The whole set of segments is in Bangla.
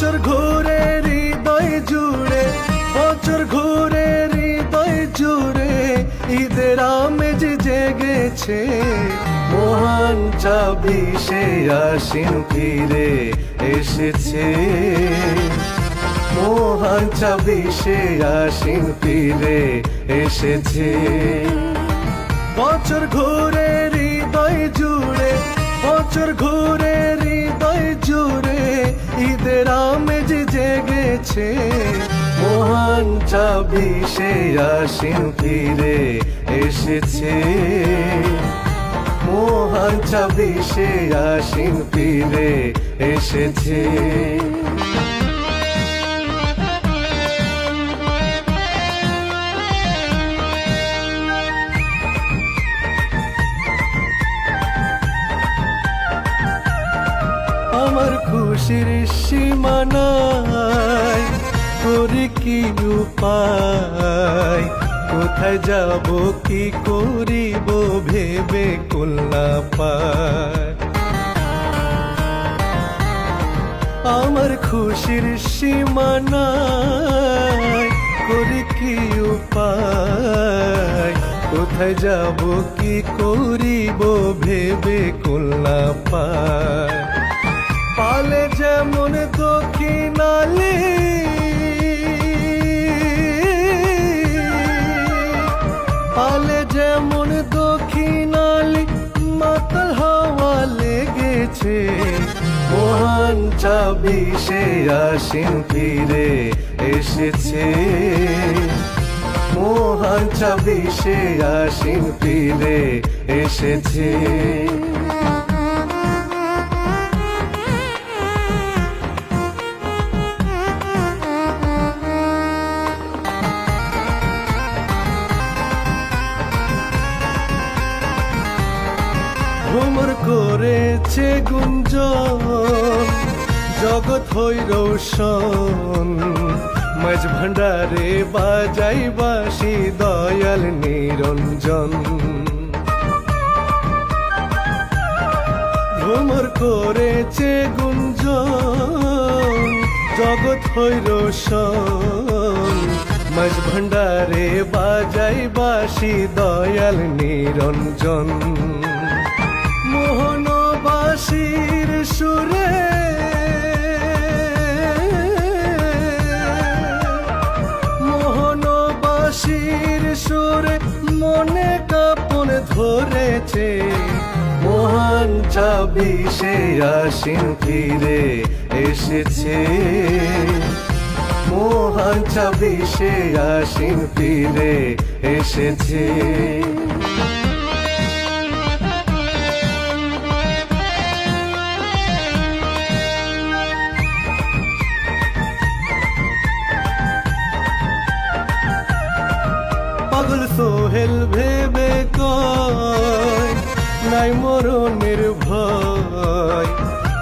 বছর ঘুরে হৃদয় জুড়ে, বছর ঘুরে হৃদয় জুড়ে, ঈদের আমেজ জেগেছে। মহান ছাব্বিশে আসিন ফিরে এসেছে। মহান ছাব্বিশে আসিন ফিরে এসেছে। বছর ঘুরে হৃদয় জুড়ে জেগেছে মহান চাবি সে আসিন ফিরে এসেছে। মহান চাবি সে আসিন ফিরে এসেছে। খুশির সীমানায় করি কি উপায়? কোথায় যাব, কি করিব, ভেবে কল্লা পায়। আমার খুশির সীমানায় করি কি উপায়? কোথায় যাব, কি করিব, ভেবে কল্লা পায়। পালে যেমন দক্ষিণালি, মাতাল হাওয়া লেগেছে। মহান ছাব্বিশে আসিন ফিরে এসেছে। মহান ছাব্বিশে আসিন ফিরে এসেছে। ভ্রমর করেছে গুঞ্জন, জগৎ হই রোশন। মাঝ ভান্ডারে বাজাই বাসি দয়াল নিরঞ্জন। ভ্রমর করেছে গুঞ্জন, জগৎ হই রোশন। মাঝ ভান্ডারে বাজাই বাসি দয়াল নিরঞ্জন। সুরে মোহনবাসীর সুরে মনে কাপন ধরেছে। মহান ছাব্বিশে আসিন ফিরে এসেছে। মহান ছাব্বিশে আসিন ফিরে এসেছে। নাই মরণের ভয়।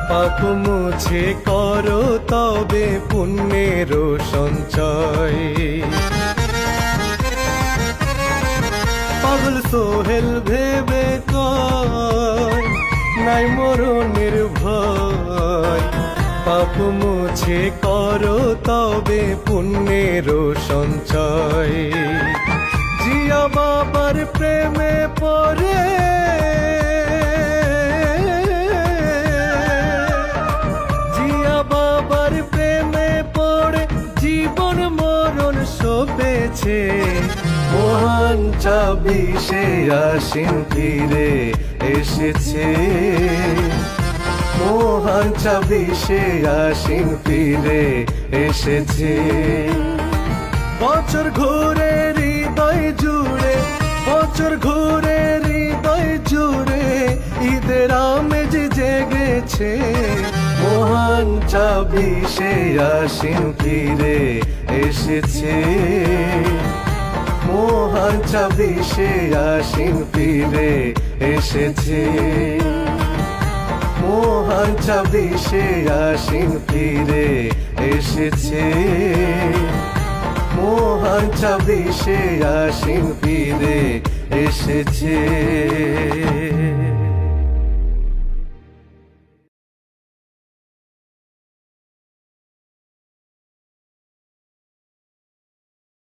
পাপ মুছে করো তবে পুণ্যের সঞ্চয়। পাগল সোহেল ভেবে নাই মরণের ভয়। পাপ মুছে করো তবে পুণ্যের সঞ্চয়। জিয়া বাবার প্রেমে পড়ে শোভেছে মহান ছাব্বিশে আসিন ফিরে এসেছে। মহান ছাব্বিশে আসিন ফিরে এসেছে। বছর ঘুরে হৃদয় জুড়ে, বছর ঘুরে হৃদয় জুড়ে ঈদের আমেজ জেগেছে। মহান ছাব্বিশে আসিন ফিরে এসেছে। মহান ছাব্বিশে আসিন ফিরে এসেছে। মহান ছাব্বিশে আসিন ফিরে এসেছে। মহান ছাব্বিশে আসিন ফিরে এসেছে।